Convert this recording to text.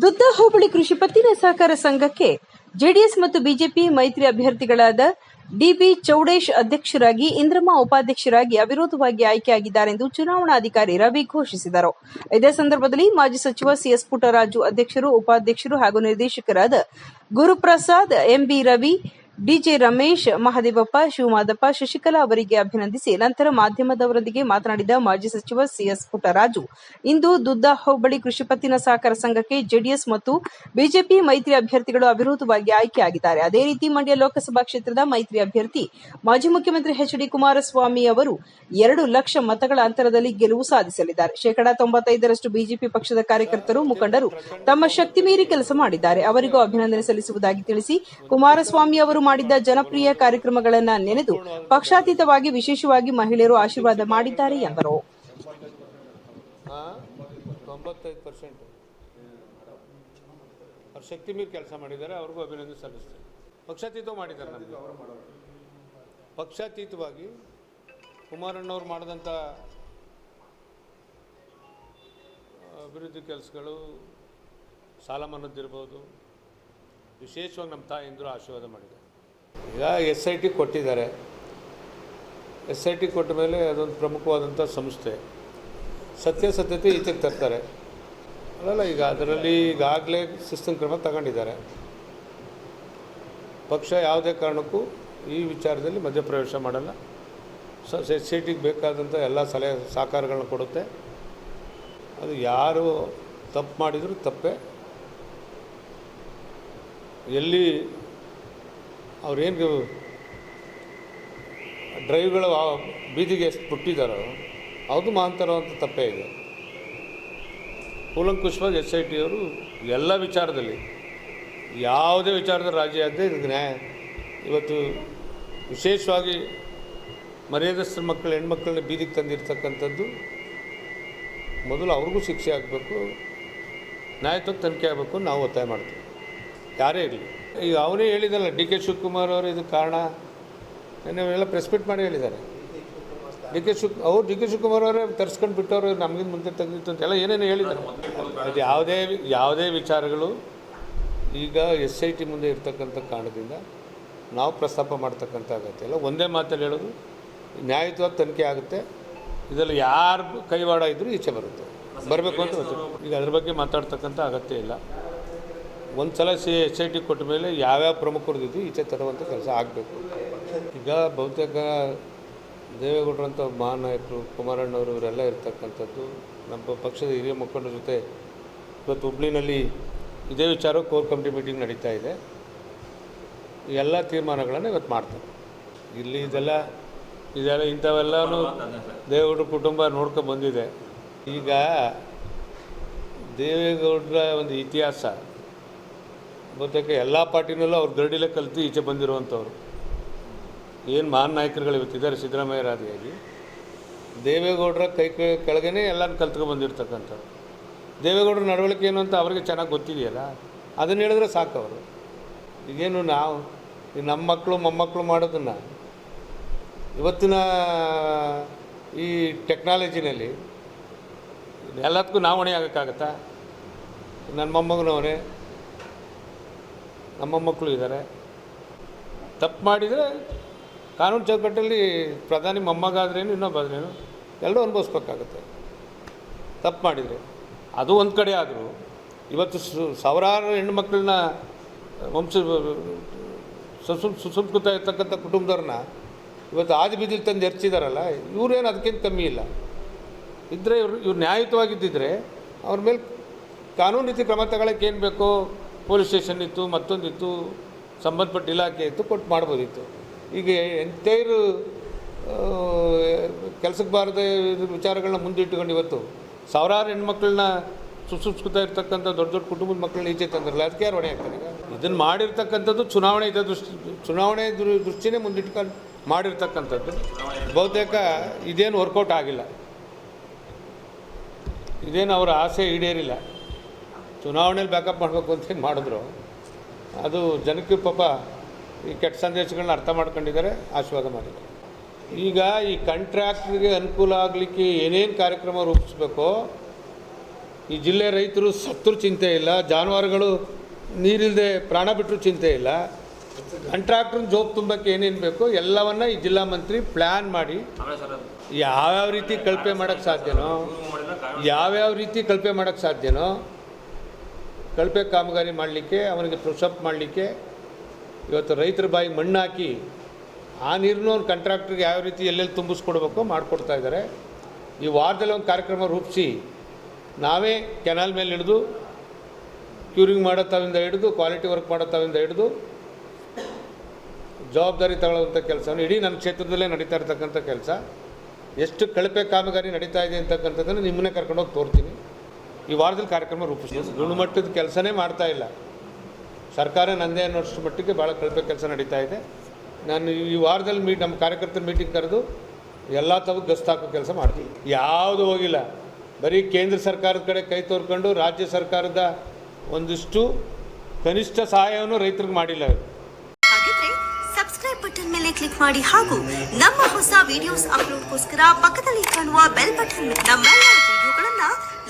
ದುದ್ದ ಹೋಬಳಿ ಕೃಷಿ ಪತ್ತಿನ ಸಹಕಾರ ಸಂಘಕ್ಕೆ ಜೆಡಿಎಸ್ ಮತ್ತು ಬಿಜೆಪಿ ಮೈತ್ರಿ ಅಭ್ಯರ್ಥಿಗಳಾದ ಡಿಬಿ ಚೌಡೇಶ್ ಅಧ್ಯಕ್ಷರಾಗಿ, ಇಂದ್ರಮ್ಮ ಉಪಾಧ್ಯಕ್ಷರಾಗಿ ಅವಿರೋಧವಾಗಿ ಆಯ್ಕೆಯಾಗಿದ್ದಾರೆಂದು ಚುನಾವಣಾಧಿಕಾರಿ ರವಿ ಘೋಷಿಸಿದರು. ಇದೇ ಸಂದರ್ಭದಲ್ಲಿ ಮಾಜಿ ಸಚಿವ ಸಿಎಸ್ ಪುಟ್ಟರಾಜು ಅಧ್ಯಕ್ಷರು, ಉಪಾಧ್ಯಕ್ಷರು ಹಾಗೂ ನಿರ್ದೇಶಕರಾದ Guruprasad, M B Ravi D J Ramesh, Mahadevappa, Shivamadappa, Shashikala ಅವರಿಗೆ ಅಭಿನಂದಿಸಿ ನಂತರ ಮಾಧ್ಯಮದವರೊಂದಿಗೆ ಮಾತನಾಡಿದ ಮಾಜಿ ಸಚಿವ ಸಿಎಸ್ ಪುಟ್ಟರಾಜು. ಇಂದು ದುದ್ದ ಹೋಬಳಿ ಕೃಷಿ ಪತ್ತಿನ ಸಹಕಾರ ಸಂಘಕ್ಕೆ ಜೆಡಿಎಸ್ ಮತ್ತು ಬಿಜೆಪಿ ಮೈತ್ರಿ ಅಭ್ಯರ್ಥಿಗಳು ಅವಿರೋಧವಾಗಿ ಆಯ್ಕೆಯಾಗಿದ್ದಾರೆ. ಅದೇ ರೀತಿ ಮಂಡ್ಯ ಲೋಕಸಭಾ ಕ್ಷೇತ್ರದ ಮೈತ್ರಿ ಅಭ್ಯರ್ಥಿ ಮಾಜಿ ಮುಖ್ಯಮಂತ್ರಿ ಎಚ್ ಡಿ ಕುಮಾರಸ್ವಾಮಿ ಅವರು ಎರಡು ಲಕ್ಷ ಮತಗಳ ಅಂತರದಲ್ಲಿ ಗೆಲುವು ಸಾಧಿಸಲಿದ್ದಾರೆ. ಶೇಕಡಾ ತೊಂಬತ್ತೈದರಷ್ಟು ಬಿಜೆಪಿ ಪಕ್ಷದ ಕಾರ್ಯಕರ್ತರು, ಮುಖಂಡರು ತಮ್ಮ ಶಕ್ತಿ ಮೀರಿ ಕೆಲಸ ಮಾಡಿದ್ದಾರೆ. ಅವರಿಗೂ ಅಭಿನಂದನೆ ಸಲ್ಲಿಸುವುದಾಗಿ ತಿಳಿಸಿ ಕುಮಾರಸ್ವಾಮಿ ಅವರು ಮಾಡಿದ್ದ ಜನಪ್ರಿಯ ಕಾರ್ಯಕ್ರಮಗಳನ್ನ ನೆನೆದು ಪಕ್ಷಾತೀತವಾಗಿ ವಿಶೇಷವಾಗಿ ಮಹಿಳೆಯರು ಆಶೀರ್ವಾದ ಮಾಡಿದ್ದಾರೆ ಎಂದರು. ಶಕ್ತಿ ಮೀರಿ ಕೆಲಸ ಮಾಡಿದ್ದಾರೆ, ಅವ್ರಿಗೂ ಅಭಿನಂದನೆ ಸಲ್ಲಿಸ್ತಾರೆ ಪಕ್ಷಾತೀತ ಮಾಡಿದ್ದಾರೆ ನಮಗೆ. ಪಕ್ಷಾತೀತವಾಗಿ ಕುಮಾರಣ್ಣವ್ರು ಮಾಡಿದಂಥ ಅಭಿವೃದ್ಧಿ ಕೆಲಸಗಳು ಸಾಲ ಮನ್ನದಿರ್ಬೋದು ವಿಶೇಷವಾಗಿ ನಮ್ಮ ತಾಯಿಂದರು ಆಶೀರ್ವಾದ ಮಾಡಿದ್ದಾರೆ. ಈಗ ಎಸ್ ಐ ಟಿ ಕೊಟ್ಟಿದ್ದಾರೆ. ಎಸ್ ಐ ಟಿ ಕೊಟ್ಟ ಮೇಲೆ ಅದೊಂದು ಪ್ರಮುಖವಾದಂಥ ಸಂಸ್ಥೆ. ಸತ್ಯಾಸತ್ಯತೆ ಈಚೆಗೆ ತರ್ತಾರೆ. ಅಲ್ಲಲ್ಲ, ಈಗ ಅದರಲ್ಲಿ ಈಗಾಗಲೇ ಶಿಸ್ತಿನ ಕ್ರಮ ತಗೊಂಡಿದ್ದಾರೆ. ಪಕ್ಷ ಯಾವುದೇ ಕಾರಣಕ್ಕೂ ಈ ವಿಚಾರದಲ್ಲಿ ಮಧ್ಯಪ್ರವೇಶ ಮಾಡಲ್ಲ. ಸ, ಎಸ್ ಐ ಟಿಗೆ ಬೇಕಾದಂಥ ಎಲ್ಲ ಸಲಹೆ ಸಹಕಾರಗಳನ್ನ ಕೊಡುತ್ತೆ. ಅದು ಯಾರು ತಪ್ಪು ಮಾಡಿದರೂ ತಪ್ಪೇ. ಎಲ್ಲಿ ಅವ್ರೇನು ಡ್ರೈವ್ಗಳು ಬೀದಿಗೆ ಎಷ್ಟು ಬಿಟ್ಟಿದ್ದಾರೋ ಅದು ಮಹಾಂತರ ಅಂತ ತಪ್ಪೇ ಇದೆ. ಕೂಲಂಕುಷವಾಗಿ ಎಸ್ ಐ ಟಿ ಅವರು ಎಲ್ಲ ವಿಚಾರದಲ್ಲಿ ಯಾವುದೇ ವಿಚಾರದಲ್ಲಿ ರಾಜಿ ಆಗದೆ ಇದಕ್ಕೆ ನ್ಯಾಯ. ಇವತ್ತು ವಿಶೇಷವಾಗಿ ಮರ್ಯಾದಸ್ಥ ಮಕ್ಕಳು, ಹೆಣ್ಮಕ್ಳನ್ನ ಬೀದಿಗೆ ತಂದಿರ್ತಕ್ಕಂಥದ್ದು ಮೊದಲು ಅವ್ರಿಗೂ ಶಿಕ್ಷೆ ಆಗಬೇಕು, ನ್ಯಾಯತ್ವಕ್ಕೆ ತನಿಖೆ ಆಗಬೇಕು ನಾವು ಒತ್ತಾಯ ಮಾಡ್ತೀವಿ. ಯಾರೇ ಇರಲಿ. ಈಗ ಅವನೇ ಹೇಳಿದಲ್ಲ ಡಿ ಕೆ ಶಿವಕುಮಾರ್ ಅವರು ಇದಕ್ಕೆ ಕಾರಣ. ಎಲ್ಲ ಪ್ರೆಸ್ ಮೀಟ್ ಮಾಡಿ ಹೇಳಿದ್ದಾರೆ. ಡಿ ಕೆ ಶಿವ್ ಅವ್ರು ಡಿ ಕೆ ಶಿವಕುಮಾರ್ ಅವರೇ ತರ್ಸ್ಕೊಂಡು ಬಿಟ್ಟವರು, ನಮಗಿಂತ ಮುಂದೆ ತೆಗೆದಿತ್ತು ಅಂತೆಲ್ಲ ಏನೇನು ಹೇಳಿದ್ದಾರೆ. ಅದು ಯಾವುದೇ ಯಾವುದೇ ವಿಚಾರಗಳು ಈಗ ಎಸ್ ಐ ಟಿ ಮುಂದೆ ಇರ್ತಕ್ಕಂಥ ಕಾರಣದಿಂದ ನಾವು ಪ್ರಸ್ತಾಪ ಮಾಡ್ತಕ್ಕಂಥ ಅಗತ್ಯ ಇಲ್ಲ. ಒಂದೇ ಮಾತಲ್ಲಿ ಹೇಳೋದು ನ್ಯಾಯಯುತವಾದ ತನಿಖೆ ಆಗುತ್ತೆ. ಇದರಲ್ಲಿ ಯಾರು ಕೈವಾಡ ಇದ್ದರೂ ಈಚೆ ಬರುತ್ತೆ. ಬರಬೇಕು ಅಂತ. ಈಗ ಅದ್ರ ಬಗ್ಗೆ ಮಾತಾಡ್ತಕ್ಕಂಥ ಅಗತ್ಯ ಇಲ್ಲ. ಒಂದು ಸಲ ಸಿ ಎಸ್ ಐ ಟಿ ಕೊಟ್ಟ ಮೇಲೆ ಯಾವ್ಯಾವ ಪ್ರಮುಖರದ್ದು ಈಚೆ ತರುವಂಥ ಕೆಲಸ ಆಗಬೇಕು. ಈಗ ಬಹುತೇಕ ದೇವೇಗೌಡರಂಥ ಮಹಾನಾಯಕರು, ಕುಮಾರಣ್ಣವರು ಇವರೆಲ್ಲ ಇರ್ತಕ್ಕಂಥದ್ದು ನಮ್ಮ ಪಕ್ಷದ ಹಿರಿಯ ಮುಖಂಡರ ಜೊತೆ ಇವತ್ತು ಹುಬ್ಳಿನಲ್ಲಿ ಇದೇ ವಿಚಾರ ಕೋರ್ ಕಮಿಟಿ ಮೀಟಿಂಗ್ ನಡೀತಾ ಇದೆ. ಎಲ್ಲ ತೀರ್ಮಾನಗಳನ್ನು ಇವತ್ತು ಮಾಡ್ತಾರೆ. ಇಲ್ಲಿ ಇದೆಲ್ಲ ಇದೆಲ್ಲ ಇಂಥವೆಲ್ಲನೂ ದೇವೇಗೌಡರ ಕುಟುಂಬ ನೋಡ್ಕೊಂಡು ಬಂದಿದೆ. ಈಗ ದೇವೇಗೌಡರ ಒಂದು ಇತಿಹಾಸ ಬಹುತೇಕ ಎಲ್ಲ ಪಾರ್ಟಿನಲ್ಲೂ ಅವ್ರು ಗರಡಿಲೇ ಕಲಿತು ಈಚೆ ಬಂದಿರುವಂಥವ್ರು. ಏನು ಮಹಾನ್ ನಾಯಕರುಗಳು ಇವತ್ತಿದ್ದಾರೆ ಸಿದ್ದರಾಮಯ್ಯರಾದಿಯಾಗಿ ದೇವೇಗೌಡರ ಕೈ ಕೈ ಕೆಳಗೇ ಎಲ್ಲನೂ ಕಲ್ತ್ಕೊಂಡು ಬಂದಿರ್ತಕ್ಕಂಥವ್ರು. ದೇವೇಗೌಡರ ನಡವಳಿಕೆ ಏನು ಅಂತ ಅವ್ರಿಗೆ ಚೆನ್ನಾಗಿ ಗೊತ್ತಿದೆಯಲ್ಲ? ಅದನ್ನು ಹೇಳಿದ್ರೆ ಸಾಕು ಅವರು. ಈಗೇನು ನಾವು, ಈ ನಮ್ಮ ಮಕ್ಕಳು ಮೊಮ್ಮಕ್ಕಳು ಮಾಡೋದನ್ನು ಇವತ್ತಿನ ಈ ಟೆಕ್ನಾಲಜಿನಲ್ಲಿ ಎಲ್ಲದಕ್ಕೂ ನಾವು ಹೊಣೆ ಆಗೋಕ್ಕಾಗತ್ತಾ? ನನ್ನ ಮೊಮ್ಮಗನೂ ಅವನೇ ನಮ್ಮ ಮಕ್ಕಳು ಇದ್ದಾರೆ. ತಪ್ಪು ಮಾಡಿದರೆ ಕಾನೂನು ಚೌಕಟ್ಟಲ್ಲಿ ಪ್ರಧಾನಿ ಮೊಮ್ಮಗಾದ್ರೇನು ಇನ್ನೊಬ್ಬಾದ್ರೇನು ಎಲ್ಲರೂ ಅನುಭವಿಸ್ಬೇಕಾಗತ್ತೆ. ತಪ್ಪು ಮಾಡಿದರೆ. ಅದು ಒಂದು ಕಡೆ ಆದರೂ, ಇವತ್ತು ಸಾವಿರಾರು ಹೆಣ್ಣುಮಕ್ಕಳನ್ನ ವಂಶ, ಸುಸು, ಸುಸಂಸ್ಕೃತ ಇರ್ತಕ್ಕಂಥ ಕುಟುಂಬದವ್ರನ್ನ ಇವತ್ತು ಆದಿ ಬೀದಿಲಿ ತಂದು ಎರ್ಚಿದಾರಲ್ಲ, ಇವರೇನು ಅದಕ್ಕಿಂತ ಕಮ್ಮಿ ಇಲ್ಲ. ಇದ್ದರೆ ಇವರು, ಇವ್ರು ನ್ಯಾಯಯುತವಾಗಿದ್ದಿದ್ರೆ ಅವ್ರ ಮೇಲೆ ಕಾನೂನು ರೀತಿ ಕ್ರಮ ತಗೊಳ್ಳೋಕೆ ಏನು ಬೇಕೋ ಪೊಲೀಸ್ ಸ್ಟೇಷನ್ ಇತ್ತು, ಮತ್ತೊಂದಿತ್ತು, ಸಂಬಂಧಪಟ್ಟ ಇಲಾಖೆ ಇತ್ತು, ಕೊಟ್ಟು ಮಾಡ್ಬೋದಿತ್ತು. ಈಗ ಎಂಥೈರು ಕೆಲಸಕ್ಕೆ ಬಾರದೆ ವಿಚಾರಗಳನ್ನ ಮುಂದಿಟ್ಟುಕೊಂಡು ಇವತ್ತು ಸಾವಿರಾರು ಹೆಣ್ಮಕ್ಳನ್ನ ಸುಸಂಸ್ಕೃತ ಇರ್ತಕ್ಕಂಥ ದೊಡ್ಡ ದೊಡ್ಡ ಕುಟುಂಬದ ಮಕ್ಕಳನ್ನ ಈಚೆ ತಂದ್ರಲ್ಲ. ಅದಕ್ಕೆ ಯಾರು ಹೊಣೆ ಆಗ್ತಾರೆ ಇದನ್ನು ಮಾಡಿರ್ತಕ್ಕಂಥದ್ದು ಚುನಾವಣೆ ಇದ್ದ ದೃಷ್ಟಿ, ಚುನಾವಣೆ ದೃಷ್ಟಿನೇ ಮುಂದಿಟ್ಕೊಂಡು ಮಾಡಿರ್ತಕ್ಕಂಥದ್ದು. ಬಹುತೇಕ ಇದೇನು ವರ್ಕೌಟ್ ಆಗಿಲ್ಲ. ಇದೇನು ಅವರ ಆಸೆ ಈಡೇರಿಲ್ಲ. ಚುನಾವಣೆಯಲ್ಲಿ ಬ್ಯಾಕಪ್ ಮಾಡಬೇಕು ಅಂತ ಏನು ಮಾಡಿದ್ರು ಅದು ಜನಕ್ಕೆ ಪಾಪ ಈ ಕೆಟ್ಟ ಸಂದೇಶಗಳನ್ನ ಅರ್ಥ ಮಾಡ್ಕೊಂಡಿದ್ದಾರೆ ಆಶೀರ್ವಾದ ಮಾಡಿದ್ದಾರೆ. ಈಗ ಈ ಕಂಟ್ರಾಕ್ಟ್ರಿಗೆ ಅನುಕೂಲ ಆಗಲಿಕ್ಕೆ ಏನೇನು ಕಾರ್ಯಕ್ರಮ ರೂಪಿಸ್ಬೇಕೋ ಈ ಜಿಲ್ಲೆ ರೈತರು ಸತ್ತರೂ ಚಿಂತೆ ಇಲ್ಲ ಜಾನುವಾರುಗಳು ನೀರಿಲ್ಲದೆ ಪ್ರಾಣ ಬಿಟ್ಟರು ಚಿಂತೆ ಇಲ್ಲ ಕಂಟ್ರಾಕ್ಟ್ರನ್ನ ಜೋಬ್ ತುಂಬಕ್ಕೆ ಏನೇನು ಬೇಕೋ ಎಲ್ಲವನ್ನ ಈ ಜಿಲ್ಲಾ ಮಂತ್ರಿ ಪ್ಲ್ಯಾನ್ ಮಾಡಿ ಯಾವ್ಯಾವ ರೀತಿ ಕಳಪೆ ಮಾಡೋಕ್ಕೆ ಸಾಧ್ಯನೋ ಯಾವ್ಯಾವ ರೀತಿ ಕಳಪೆ ಮಾಡೋಕ್ಕೆ ಸಾಧ್ಯನೋ ಕಳಪೆ ಕಾಮಗಾರಿ ಮಾಡಲಿಕ್ಕೆ, ಅವನಿಗೆ ಪುಷಪ್ ಮಾಡಲಿಕ್ಕೆ, ಇವತ್ತು ರೈತರ ಬಾಯಿ ಮಣ್ಣು ಹಾಕಿ ಆ ನೀರನ್ನು ಅವ್ನು ಕಾಂಟ್ರಾಕ್ಟ್ರಿಗೆ ಯಾವ ರೀತಿ ಎಲ್ಲೆಲ್ಲಿ ತುಂಬಿಸ್ಕೊಡ್ಬೇಕೋ ಮಾಡಿಕೊಡ್ತಾ ಇದ್ದಾರೆ ಈ ವಾರದಲ್ಲಿ ಒಂದು ಕಾರ್ಯಕ್ರಮ ರೂಪಿಸಿ ನಾವೇ ಕೆನಾಲ್ ಮೇಲೆ ಹಿಡಿದು ಕ್ಯೂರಿಂಗ್ ಮಾಡೋ ತಾವಿಂದ ಹಿಡಿದು ಕ್ವಾಲಿಟಿ ವರ್ಕ್ ಮಾಡೋ ತಾವಿಂದ ಹಿಡಿದು, ಜವಾಬ್ದಾರಿ ತಗೊಳ್ಳುವಂಥ ಕೆಲಸವನ್ನು ಇಡೀ ನನ್ನ ಕ್ಷೇತ್ರದಲ್ಲೇ ನಡೀತಾ ಇರ್ತಕ್ಕಂಥ ಕೆಲಸ. ಎಷ್ಟು ಕಳಪೆ ಕಾಮಗಾರಿ ನಡೀತಾ ಇದೆ ಅಂತಕ್ಕಂಥದ್ದನ್ನು ನಿಮ್ಮನ್ನೇ ಕರ್ಕೊಂಡೋಗಿ ತೋರ್ತೀನಿ. ಈ ವಾರದಲ್ಲಿ ಕಾರ್ಯಕ್ರಮ ರೂಪಿಸ್ತೀವಿ ಗುಣಮಟ್ಟದ ಕೆಲಸನೇ ಮಾಡ್ತಾ ಇಲ್ಲ. ಸರ್ಕಾರ ನಂದೇ ಅನ್ನೋಷ್ಟು ಮಟ್ಟಿಗೆ ಭಾಳ ಕಳಪೆ ಕೆಲಸ ನಡೀತಾ ಇದೆ. ನಾನು ಈ ವಾರದಲ್ಲಿ ಮೀಟ್ ನಮ್ಮ ಕಾರ್ಯಕರ್ತರ ಮೀಟಿಂಗ್ ಕರೆದು ಎಲ್ಲ ತಾವು ಗಸ್ತು ಹಾಕೋ ಕೆಲಸ ಮಾಡ್ತೀವಿ. ಯಾವುದು ಹೋಗಿಲ್ಲ. ಬರೀ ಕೇಂದ್ರ ಸರ್ಕಾರದ ಕಡೆ ಕೈ ತೋರ್ಕೊಂಡು ರಾಜ್ಯ ಸರ್ಕಾರದ ಒಂದಿಷ್ಟು ಕನಿಷ್ಠ ಸಹಾಯವನ್ನು ರೈತರಿಗೆ ಮಾಡಿಲ್ಲ ಸಬ್ಸ್ಕ್ರೈಬ್ ಬಟನ್ ಮೇಲೆ ಕ್ಲಿಕ್ ಮಾಡಿ ಹಾಗೂ ನಮ್ಮ ಹೊಸ ವಿಡಿಯೋಸ್ ಅಪ್ಲೋಡ್ಗೋಸ್ಕರ ಪಕ್ಕದಲ್ಲಿ ಕಾಣುವ ಬೆಲ್ ಬಟನ್ ನಮ್ಮೆಲ್ಲ ವಿಡಿಯೋಗಳನ್ನ